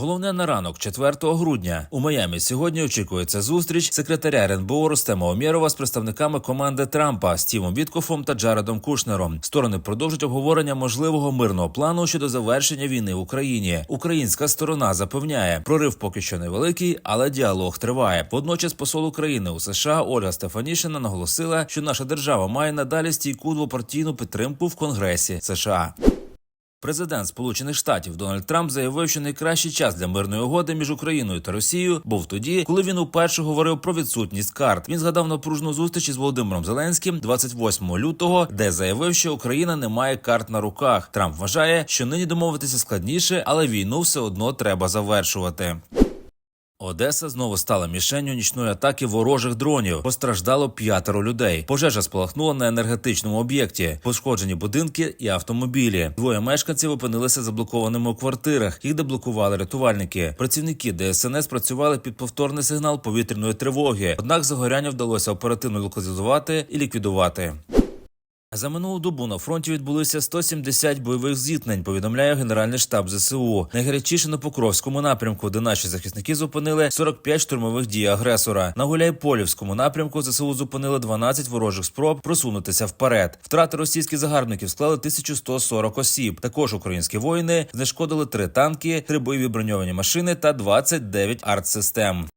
Головне на ранок, 4 грудня. У Майамі сьогодні очікується зустріч секретаря РНБО Рустема Омєрова з представниками команди Трампа Стівом Віткофом та Джаредом Кушнером. Сторони продовжать обговорення можливого мирного плану щодо завершення війни в Україні. Українська сторона запевняє, прорив поки що невеликий, але діалог триває. Водночас посол України у США Ольга Стефанішина наголосила, що наша держава має надалі стійку двопартійну підтримку в Конгресі США. Президент Сполучених Штатів Дональд Трамп заявив, що найкращий час для мирної угоди між Україною та Росією був тоді, коли він уперше говорив про відсутність карт. Він згадав напружну зустріч із Володимиром Зеленським 28 лютого, де заявив, що Україна не має карт на руках. Трамп вважає, що нині домовитися складніше, але війну все одно треба завершувати. Одеса знову стала мішенню нічної атаки ворожих дронів. Постраждало п'ятеро людей. Пожежа спалахнула на енергетичному об'єкті. Пошкоджені будинки і автомобілі. Двоє мешканців опинилися заблокованими у квартирах. Їх деблокували рятувальники. Працівники ДСНС працювали під повторний сигнал повітряної тривоги. Однак загоряння вдалося оперативно локалізувати і ліквідувати. За минулу добу на фронті відбулися 170 бойових зіткнень. Повідомляє Генеральний штаб ЗСУ. Найгарячіше на Покровському напрямку, де наші захисники зупинили 45 штурмових дій агресора. На Гуляйполівському напрямку ЗСУ зупинили 12 ворожих спроб просунутися вперед. Втрати російських загарбників склали 1140 осіб. Також українські воїни знешкодили три танки, три бойові броньовані машини та 29 артсистем.